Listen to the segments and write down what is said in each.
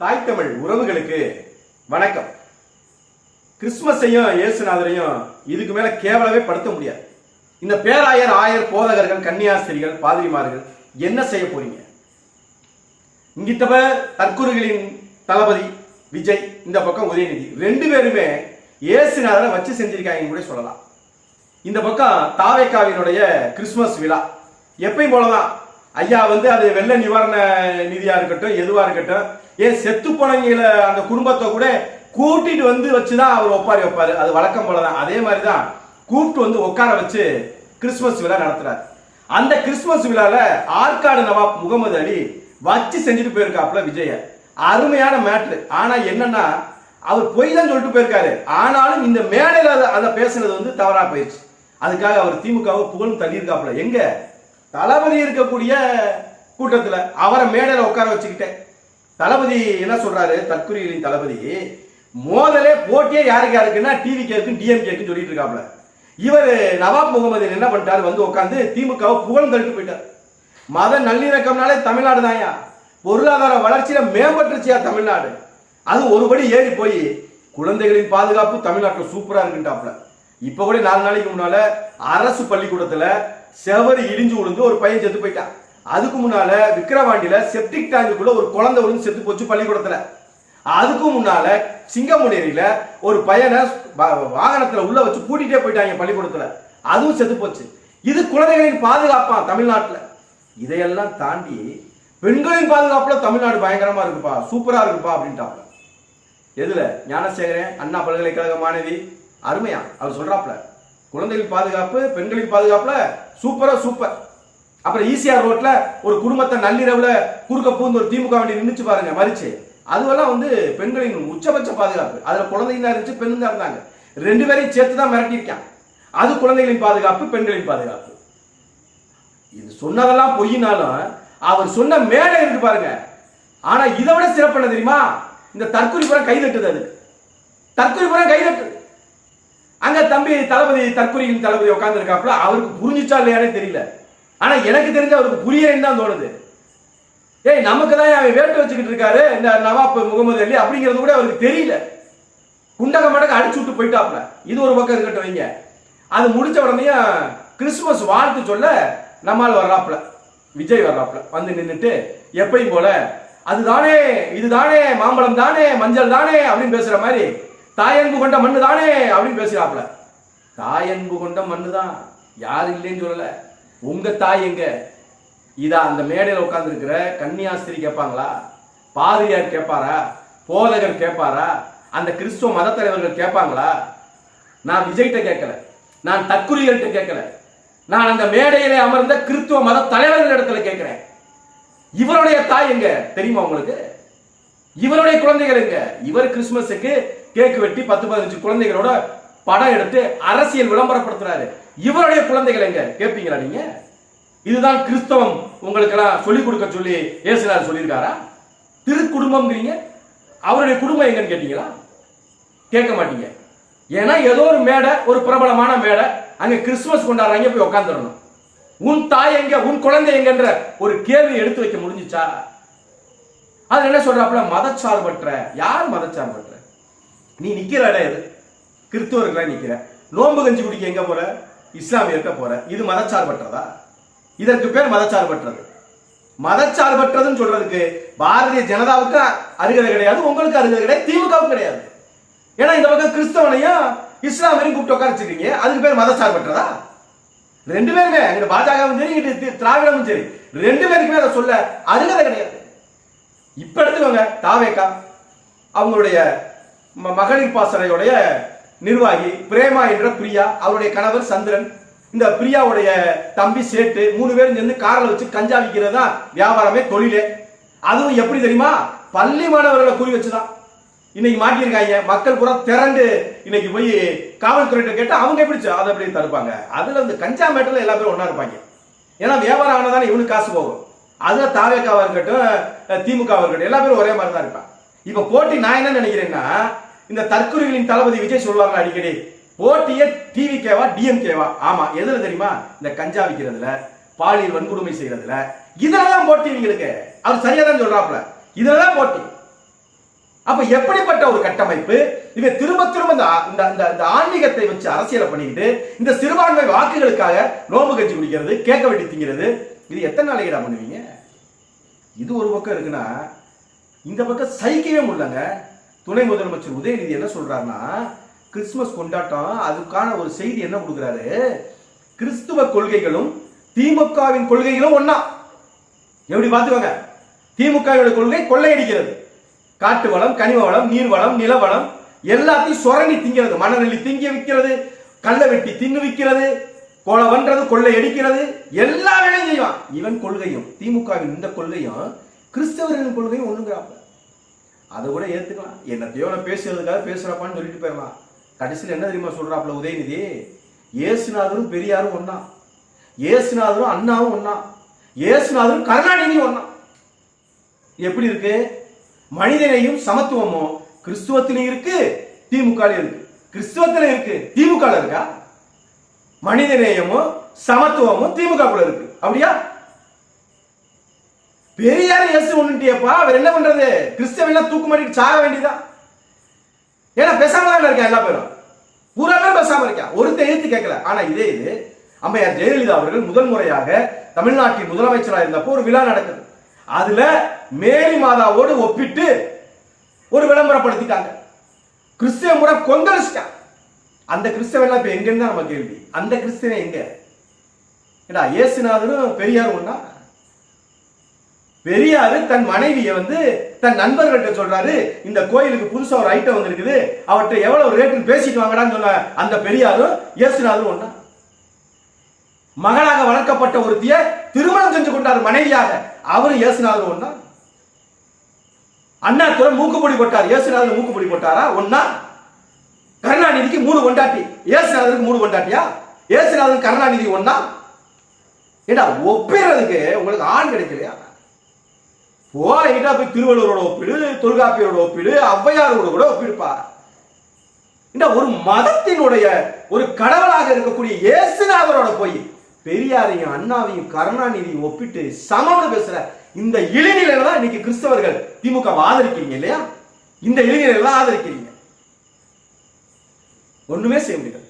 தாய் தமிழ் உறவுகளுக்கு வணக்கம். கிறிஸ்துமஸையும் இயேசுநாதரையும் இதுக்கு மேல கேவலமே படுத்த முடியாது. இந்த பேராயர் ஆயர் போதகர்கள் கன்னியாஸ்திரிகள் பாதிரிமார்கள் என்ன செய்ய போறீங்க? இங்கிட்டவ தற்கூறுகளின் தளபதி விஜய் இந்த பக்கம் உதயநிதி. ரெண்டு பேருமே இயேசுநாதரை வச்சு செஞ்சிருக்காங்க கூட சொல்லலாம். இந்த பக்கம் தாவேக்காவினுடைய கிறிஸ்துமஸ் விழா. எப்பயும் போலதான். ஐயா வந்து அது வெள்ள நிவாரண நிதியா இருக்கட்டும் எதுவா இருக்கட்டும் ஏன் செத்து போனவங்கள அந்த குடும்பத்தை கூட கூட்டிட்டு வந்து வச்சுதான் அவர் ஒப்பாரி வைப்பாரு. அது வழக்கம் போலதான். அதே மாதிரி தான் கூப்பிட்டு வந்து உட்கார வச்சு கிறிஸ்துமஸ் விழா நடத்துறாரு. அந்த கிறிஸ்துமஸ் விழால ஆற்காடு நவாப் முகமது அலி வச்சு செஞ்சுட்டு போயிருக்காப்ல விஜய. அருமையான மேட்ரு. ஆனா என்னன்னா அவர் பொய் தான் சொல்லிட்டு போயிருக்காரு. ஆனாலும் இந்த மேடையில் அதை- அதை பேசுனது வந்து தவறா போயிடுச்சு அதுக்காக அவர் திமுகவை புகழும் தள்ளியிருக்காப்ல எங்க? தளபதி இருக்கக்கூடிய கூட்டத்துல. அவரை மேடையில உட்கார வச்சுக்கிட்டேன். தளபதி என்ன சொல்றாரு? தற்குறிகளின் தளபதி மோதலே போட்டியே யாருக்கு யாருக்குன்னா டிவி கேக்கும் டிஎம் கேக்கும் சொல்லிட்டு இருக்காப்ல. இவர் நவாப் முகமது என்ன பண்ணிட்டாரு? வந்து உட்காந்து திமுகவை புகழும் தள்ளிட்டு போயிட்டார். மத நல்லிணக்கம்னாலே தமிழ்நாடு தான்யா பொருளாதார வளர்ச்சியில மேம்பட்டுருச்சியா தமிழ்நாடு. அது ஒருபடி ஏறி போய் குழந்தைகளின் பாதுகாப்பு தமிழ்நாட்டில் சூப்பரா இருக்குன்றாப்ல இப்ப கூட நாலு நாளைக்கு முன்னால அரசு பள்ளிக்கூடத்துல செவரு இடிஞ்சு விழுந்து ஒரு பையன் செத்து போயிட்டான். அதுக்கு முன்னால விக்கிரவாண்டியில செப்டிக் டேங்குக்குள்ள ஒரு குழந்தை விழுந்து செத்து போச்சு பள்ளிக்கூடத்துல. அதுக்கு முன்னால சிங்கமுனேரியில ஒரு பையனை வாகனத்துல உள்ள வச்சு கூட்டிட்டே போயிட்டாங்க பள்ளிக்கூடத்துல. அதுவும் செத்து போச்சு. இது குழந்தைகளின் பாதுகாப்பா தமிழ்நாட்டுல? இதையெல்லாம் தாண்டி பெண்களின் பாதுகாப்புல தமிழ்நாடு பயங்கரமா இருக்குப்பா சூப்பரா இருக்குப்பா அப்படின்ட்டாப்ல எதுல? ஞானசேகரன் அண்ணா பல்கலைக்கழக மாணவி. அருமையா அவர் சொல்றாப்ல குழந்தைகள் பாதுகாப்பு பெண்களின் பாதுகாப்புல சூப்பரா சூப்பர். அப்புறம் ஈசிஆர் ரோட்ல ஒரு குடும்பத்தை நள்ளிரவுல குறுக்க பூந்து ஒரு திமுக வண்டி நின்றுச்சு பாருங்க மறிச்சு. அதுவெல்லாம் வந்து பெண்களின் உச்சபட்ச பாதுகாப்பு. அதுல குழந்தைங்க தான் இருந்துச்சு பெண்ணும் தான் இருந்தாங்க. ரெண்டு பேரையும் சேர்த்து தான் மிரட்டியிருக்கான் அது குழந்தைகளின் பாதுகாப்பு பெண்களின் பாதுகாப்பு. இது சொன்னதெல்லாம் பொய்யினாலும் அவர் சொன்ன மேடை இருக்கு பாருங்க. ஆனா இதை விட சிறப்பு என்ன தெரியுமா? இந்த தற்கொலைப்புறம் கைதட்டுது அது தற்கொலைப்புறம் கைதட்டுது அங்க தம்பி தளபதி தற்கொலையின் தளபதி உட்கார்ந்து இருக்காப்புல அவருக்கு புரிஞ்சுச்சா இல்லையானே தெரியல. ஆனா எனக்கு தெரிஞ்ச அவருக்கு புரியலன்னு தான் தோணுது. ஏய் நமக்கு தான் அவன் வேட்டு வச்சுக்கிட்டு இருக்காரு இந்த நவாப் முகமது அலி அப்படிங்கிறது கூட அவருக்கு தெரியல. குண்டக மடக்க அடிச்சு விட்டு போயிட்டாப்ல இது ஒரு பக்கம் இருக்கட்டும் வைங்க. அது முடிச்ச உடனே கிறிஸ்துமஸ் வாழ்த்து சொல்ல நம்மால் வர்றாப்ல விஜய் வர்றாப்ல வந்து நின்றுட்டு எப்பயும் போல அதுதானே இதுதானே மாம்பழம் தானே மஞ்சள் தானே அப்படின்னு பேசுற மாதிரி தாயன்பு கொண்ட மண்ணு தானே அப்படின்னு பேசுறாப்ல தாயன்பு கொண்ட மண்ணு தான் யாரு இல்லைன்னு சொல்லல. உங்க தாய் எங்க? இதா அந்த மேடையில் உட்கார்ந்து இருக்கிற கன்னியாஸ்திரி கேட்பாங்களா? பாதிரியார் கேட்பாரா? போதகர் கேட்பாரா? அந்த கிறிஸ்துவ மத தலைவர்கள் கேட்பாங்களா? நான் விஜய்கிட்ட கேட்கல. நான் தற்குறிகள்கிட்ட கேட்கல. நான் அந்த மேடையிலே அமர்ந்த கிறிஸ்துவ மத தலைவர்கள் இடத்துல கேட்கிறேன். இவருடைய தாய் எங்க? தெரியுமா உங்களுக்கு? இவருடைய குழந்தைகள் எங்க? இவர் கிறிஸ்துமஸுக்கு கேக் வெட்டி பத்து பதினஞ்சு குழந்தைகளோட படம் எடுத்து அரசியல் விளம்பரப்படுத்துறாரு. இவருடைய குழந்தைகள் எங்க? கேட்பீங்களா நீங்க? இதுதான் கிறிஸ்தவம். உங்களுக்கெல்லாம் சொல்லிக் கொடுக்க சொல்லி இயேசுநாதர் சொல்லியிருக்காரா? திருக்குடும்பம்ங்கிறீங்க. அவருடைய குடும்பம் எங்கன்னு கேட்டீங்களா? கேட்க மாட்டீங்க. ஏன்னா ஏதோ ஒரு மேடை ஒரு பிரபலமான மேடை அங்க கிறிஸ்துமஸ் கொண்டாடுறாங்க போய் உட்காந்துடணும் உன் தாய் எங்க உன் குழந்தை எங்கன்ற ஒரு கேள்வி எடுத்து வைக்க முடிஞ்சுச்சா? அது என்ன சொல்றாப்புல? மதச்சார்பற்ற. யார் மதச்சார்பற்ற? நீ நிக்கிற இடம் எது? கிறிஸ்துவர்களா நிக்கிற? நோம்பு கஞ்சி குடிக்க எங்க போற? இஸ்லாமியர்க்க போற. இது மதச்சார்பற்றதா? இதற்கு பேர் மதச்சார்பற்றது. மதச்சார்பற்றதுன்னு சொல்றதுக்கு பாரதிய ஜனதாவுக்கு அருகதை கிடையாது உங்களுக்கு அருகதை கிடையாது திமுகவுக்கு கிடையாது. ஏன்னா இந்த பக்கம் கிறிஸ்தவனையும் இஸ்லாமியரையும் கூப்பிட்டு உட்கார வச்சிருக்கீங்க அதுக்கு பேர் மதச்சார்பற்றதா? ரெண்டு பேருமே அங்கிட்டு பாஜகவும் சரி இங்கிட்டு திராவிடமும் சரி. ரெண்டு பேருக்குமே அதை சொல்ல அருகதை கிடையாது. இப்ப எடுத்துக்கோங்க தாவேக்கா. அவங்களுடைய ம- மகளிர் பாசறையுடைய நிர்வாகி பிரேமா என்ற பிரியா அவருடைய கணவர் சந்திரன். இந்த பிரியாவுடைய தம்பி சேட்டு மூணு பேரும் சேர்ந்து காரில் வச்சு கஞ்சா விற்கிறது தான் வியாபாரமே தொழிலே. அதுவும் எப்படி தெரியுமா? பள்ளி மாணவர்களை குறி வச்சுதான். இன்னைக்கு மாட்டியிருக்காங்க. மக்கள் பூரா திரண்டு இன்னைக்கு போய் காவல்துறையிட்ட கேட்டால் அவங்க எப்படி அதை எப்படி தடுப்பாங்க? அதுல இந்த கஞ்சா மேட்டில் எல்லா பேரும் ஒன்றா இருப்பாங்க. ஏன்னா வியாபாரம் ஆனதானே இவனுக்கு காசு போகும். அதுல தாவேக்காவா இருக்கட்டும் திமுகவாக திமுகவா இருக்கட்டும் எல்லா பேரும் ஒரே மாதிரி தான் இருப்பான் இப்ப போட்டி நான் என்ன நினைக்கிறேன்னா இந்த தற்கொலைகளின் தளபதி விஜய் சொல்லுவாங்க அடிக்கடி போட்டியே டிவிகேவா டிஎம்கேவா? ஆமா எதுல தெரியுமா? இந்த கஞ்சா விற்கிறதுல பாலியல் வன்கொடுமை செய்யறதுல. இதெல்லாம் போட்டி இவங்களுக்கு. அவர் சரியா தான் சொல்றாப்ல இதெல்லாம் போட்டி. அப்ப எப்படிப்பட்ட ஒரு கட்டமைப்பு? இவன் திரும்ப திரும்ப இந்த இந்த ஆன்மீகத்தை வச்சு அரசியலை பண்ணிக்கிட்டு இந்த சிறுபான்மை வாக்குகளுக்காக நோம்பு கட்சி குடிக்கிறது கேட்க வெட்டி திங்கிறது இது எத்தனை நாளைக்குடா பண்ணுவீங்க? இது ஒரு பக்கம் இருக்குன்னா இந்த பக்கம் சைக்கவே முடியலங்க. துணை முதலமைச்சர் உதயநிதி என்ன சொல்றாருன்னா கிறிஸ்துமஸ் கொண்டாட்டம் அதுக்கான ஒரு செய்தி என்ன கொடுக்குறாரு? கிறிஸ்துவ கொள்கைகளும் திமுகவின் கொள்கைகளும் ஒன்னா எப்படி பார்த்துக்கோங்க? திமுகவோட கொள்கை கொள்ளையடிக்கிறது. காட்டு வளம் கனிம வளம் நீர் வளம் நில வளம் எல்லாத்தையும் சுரண்டி திங்கிறது மணநெல்லி திங்கி விற்கிறது கல்லை வெட்டி தின்னு விற்கிறது கொலை பண்றது கொள்ளை அடிக்கிறது எல்லா வேலையும் செய்வான். இவன் கொள்கையும் திமுகவின் இந்த கொள்கையும் கிறிஸ்தவர்களின் கொள்கையும் ஒண்ணுங்கிறாப்ப அதை கூட ஏற்றுக்கலாம் என்னத்தையோ நான் பேசுறதுக்காக பேசுறப்பான்னு சொல்லிட்டு போயிடலாம். கடைசியில் என்ன தெரியுமா சொல்கிறாப்புல உதயநிதி? ஏசுநாதரும் பெரியாரும் ஒன்றா ஏசுநாதரும் அண்ணாவும் ஒன்றா ஏசுநாதரும் கருணாநிதியும் ஒன்றா எப்படி இருக்கு? மனிதனையும் சமத்துவமும் கிறிஸ்துவத்திலையும் இருக்கு திமுக இருக்கு. கிறிஸ்துவத்தில் இருக்கு திமுக இருக்கா? மனிதநேயமும் சமத்துவமும் திமுக இருக்கு. அப்படியா? பெரியார் இயேசு ஒண்ணுட்டியப்பா அவர் என்ன பண்றது? கிறிஸ்தவெல்லாம் தூக்கு மாட்டிட்டு சாக வேண்டியதான் ஏன்னா பேசாம தான் இருக்கா எல்லா பேரும்? பூரா பேரும் பேசாம இருக்கா? ஒருத்தர் எழுத்து கேட்கல. ஆனா இதே இது அம்மையார் ஜெயலலிதா அவர்கள் முதல் முறையாக தமிழ்நாட்டின் முதலமைச்சராக இருந்தப்போ ஒரு விழா நடக்குது. அதுல மேரி மாதாவோடு ஒப்பிட்டு ஒரு விளம்பரப்படுத்திட்டாங்க கிறிஸ்தவ முறை கொந்தளிச்சிட்டான் அந்த கிறிஸ்தவெல்லாம் இப்ப எங்கன்னு தான் நம்ம கேள்வி. அந்த கிறிஸ்தவன் எங்க? ஏடா இயேசுநாதரும் பெரியார் ஒன்னா பெரியாரு தன் மனைவியை வந்து தன் நண்பர்கள்ட்ட சொல்றாரு இந்த கோயிலுக்கு புதுசா ஒரு ஐட்டம் வந்திருக்குது அவர்கிட்ட எவ்வளவு ரேட்டுன்னு பேசிட்டு வாங்கடான்னு சொன்ன அந்த பெரியாரும் இயேசுநாதரும் ஒண்ணா மகளாக வளர்க்கப்பட்ட ஒருத்திய திருமணம் செஞ்சு கொண்டார் மனைவியாக அவரும் இயேசுநாதர் ஒண்ணா அண்ணாதுரை மூக்குப்பொடி போட்டார் இயேசுநாதர் மூக்குப்பொடி போட்டாரா? ஒண்ணா கருணாநிதிக்கு மூணு கொண்டாட்டி இயேசுநாதருக்கு மூணு கொண்டாட்டியா இயேசுநாதன் கருணாநிதி ஒன்னா. ஏடா ஒப்பிடுறதுக்கு உங்களுக்கு ஆண் கிடைக்கலையா? ஓ போயிட்டா போய் திருவள்ளுவரோட ஒப்பிடு தொல்காப்பியரோட ஒப்பிடு ஔவையாரோட கூட ஒப்பிடுப்பா. இந்த ஒரு மதத்தினுடைய ஒரு கடவுளாக இருக்கக்கூடிய இயேசுநாதரோட போய் பெரியாரையும் அண்ணாவையும் கருணாநிதியும் ஒப்பிட்டு சமம்னு பேசுற இந்த இளைஞர்கள் தான் இன்னைக்கு கிறிஸ்தவர்கள் திமுக ஆதரிக்கிறீங்க இல்லையா? இந்த இளைஞர்கள் ஆதரிக்கிறீங்க. ஒண்ணுமே செய்ய முடியாது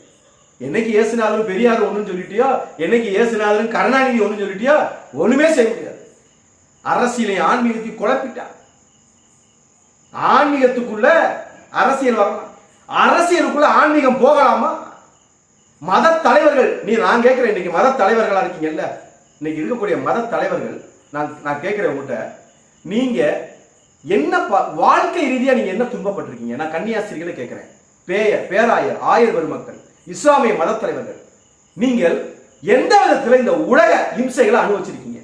என்னைக்கு இயேசுநாதரும் பெரியார் ஒண்ணுன்னு சொல்லிட்டியோ என்னைக்கு இயேசுநாதரும் கருணாநிதி ஒண்ணுன்னு சொல்லிட்டியோ ஒண்ணுமே செய்ய முடியாது அரசியலை ஆன்மீகத்தை குழப்பிட்டார். ஆன்மீகத்துக்குள்ள அரசியல் வரலாம். அரசியலுக்குள்ள ஆன்மீகம் போகலாமா? மத தலைவர்கள் நீ நான் கேட்கிறேன் இன்னைக்கு மத தலைவர்களா இருக்கீங்கல்ல? இன்னைக்கு இருக்கக்கூடிய மத தலைவர்கள் நான் நான் கேட்கிறேன் உங்கள்கிட்ட நீங்க என்ன ப- வாழ்க்கை ரீதியா நீங்க என்ன துன்பப்பட்டிருக்கீங்க? நான் கன்னியாஸ்திரிகளை கேட்கிறேன். பேயர் பேராயர் ஆயர் பெருமக்கள் இஸ்லாமிய மத தலைவர்கள் நீங்கள் எந்த விதத்தில் இந்த உலக இம்சைகளை அனுபவிச்சிருக்கீங்க?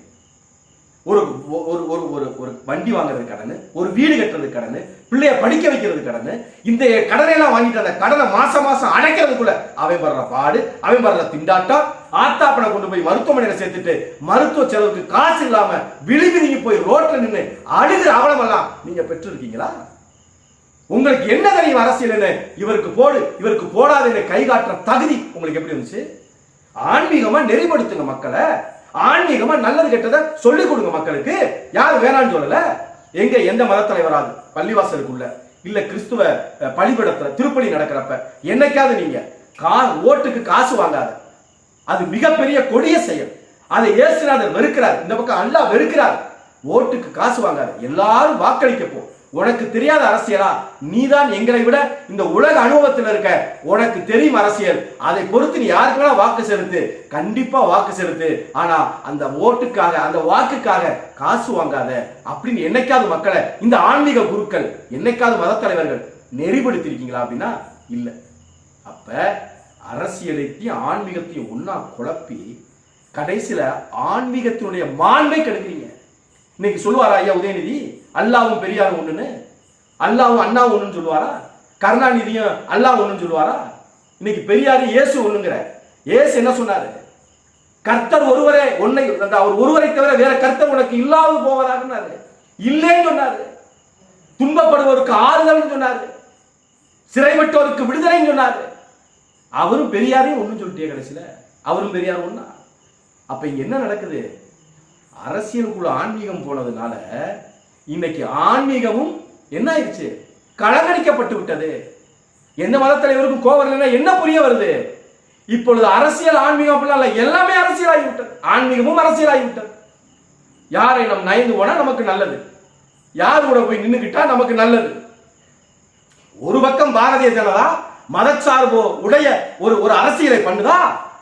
ஒரு ஒரு ஒரு ஒரு ஒரு வண்டி வாங்குறது கடன் ஒரு வீடு கட்டுறது கடன் பிள்ளைய படிக்க வைக்கிறது கடன் இந்த கடனையெல்லாம் வாங்கிட்டு அந்த கடனை மாசம் மாசம் அடைக்கிறதுக்குள்ள அவன் படுற பாடு அவன் படுற திண்டாட்டம் ஆத்தாப்பனை கொண்டு போய் மருத்துவமனையில சேர்த்துட்டு மருத்துவ செலவுக்கு காசு இல்லாம விழுவிரிங்கி போய் ரோட்ல நின்று அழுகிற அவலமெல்லாம் நீங்க பெற்றிருக்கீங்களா? உங்களுக்கு என்ன தெரியும் அரசியல் என்ன இவருக்கு போடு இவருக்கு போடாதுன்னு கை காட்டுற தகுதி உங்களுக்கு எப்படி இருந்துச்சு? ஆன்மீகமா நெறிப்படுத்துங்க மக்களை. ஆன்மீகமா நல்லது கெட்டதை சொல்லிக் கொடுங்க மக்களுக்கு. யார் வேணான்னு சொல்லல? எங்க எந்த மதத்தலைவராது பள்ளிவாசலுக்குள்ள. இல்ல கிறிஸ்துவ அஹ், திருப்பணி திருப்பலி நடக்கிறப்ப என்னைக்காவது நீங்க கார் ஓட்டுக்கு காசு வாங்காத. அது மிகப்பெரிய கொடிய செயல். அதை இயேசுநாதர் வெறுக்கிறார். இந்த பக்கம் அல்லா வெறுக்கிறார். ஓட்டுக்கு காசு வாங்காத. எல்லாரும் வாக்களிக்க போ உனக்கு தெரியாத அரசியலா? நீதான் எங்களை விட இந்த உலக அனுபவத்தில் இருக்க. உனக்கு தெரியும் அரசியல். அதை பொறுத்து நீ யாருக்கு வேணா வாக்கு செலுத்து. கண்டிப்பா வாக்கு செலுத்து. ஆனா அந்த ஓட்டுக்காக அந்த வாக்குக்காக காசு வாங்காத. அப்படின்னு என்னைக்காவது மக்களை இந்த ஆன்மீக குருக்கள் என்னைக்காவது மத தலைவர்கள் நெறிப்படுத்திருக்கீங்களா அப்படின்னா இல்ல. அப்ப அரசியலையும் ஆன்மீகத்தையும் ஒன்னா குழப்பி கடைசியில ஆன்மீகத்தினுடைய மாண்பை கெடுக்கிறீங்க. இன்னைக்கு சொல்லுவாரா ஐயா உதயநிதி? அல்லாவும் பெரியார் ஒன்றுன்னு அல்லாவும் அண்ணா ஒன்றுன்னு சொல்லுவாரா? கருணாநிதியும் அல்லாஹ் ஒன்றுன்னு சொல்லுவாரா? இன்னைக்கு பெரியார் இயேசு ஒன்றுங்கிற இயேசு என்ன சொன்னாரு? கர்த்தர் ஒருவரே ஒன்னை அந்த அவர் ஒருவரை தவிர வேற கர்த்தர் உனக்கு இல்லாது போவதாகனாரு இல்லைன்னு சொன்னாரு. துன்பப்படுவோருக்கு ஆறுதல் சொன்னாரு. சிறைப்பட்டோருக்கு விடுதலைன்னு சொன்னாரு. அவரும் பெரியாரையும் ஒண்ணும் சொல்லிட்டே கடைசியில. அவரும் பெரியார் ஒன்றா அப்ப என்ன நடக்குது? அரசியலுக்குள்ள ஆன்மீகம் போனதுனால இன்னைக்கு ஆன்மீகமும் என்ன ஆயிடுச்சு? கலங்கடிக்கப்பட்டு விட்டது. எந்த மத தலைவருக்கும் கோவம் இல்லைன்னா என்ன புரிய வருது? இப்பொழுது அரசியல் ஆன்மீகம் அப்படிலாம் இல்ல. எல்லாமே அரசியலாகிவிட்டது. ஆன்மீகமும் அரசியலாகிவிட்டது. யாரை நம் நயந்து போனா நமக்கு நல்லது. யார் கூட போய் நின்னுக்கிட்டா நமக்கு நல்லது. ஒரு பக்கம் பாரதிய ஜனதா மதச்சார்போ உடைய ஒரு ஒரு அரசியலை பண்ணுதா?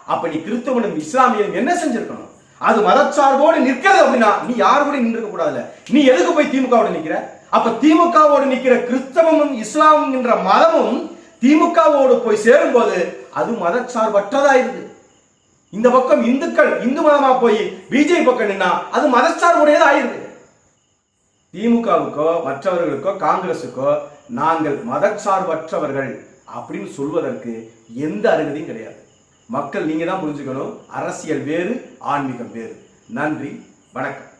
அப்ப நீ கிறிஸ்தவனும் இஸ்லாமியனும் என்ன செஞ்சிருக்கணும்? அது மதச்சார்போடு நிற்கிறது அப்படின்னா நீ யாரு கூட நின்றுக்க கூடாதுல நீ எதுக்கு போய் திமுகவோட நிக்கிற? அப்ப திமுகவோடு நிக்கிற கிறிஸ்தவமும் இஸ்லாமும் என்ற மதமும் திமுகவோடு போய் சேரும்போது அது மதச்சார்பற்றதாயிருது இந்த பக்கம் இந்துக்கள் இந்து மதமா போய் பிஜேபி பக்கம் நின்னா அது மதச்சார்புடையது ஆயிருது திமுகவுக்கோ மற்றவர்களுக்கோ காங்கிரசுக்கோ நாங்கள் மதச்சார்பற்றவர்கள் அப்படின்னு சொல்வதற்கு எந்த அருகதையும் கிடையாது. மக்கள் நீங்க தான் புரிஞ்சுக்கணும். அரசியல் வேறு ஆன்மீகம் வேறு. நன்றி வணக்கம்.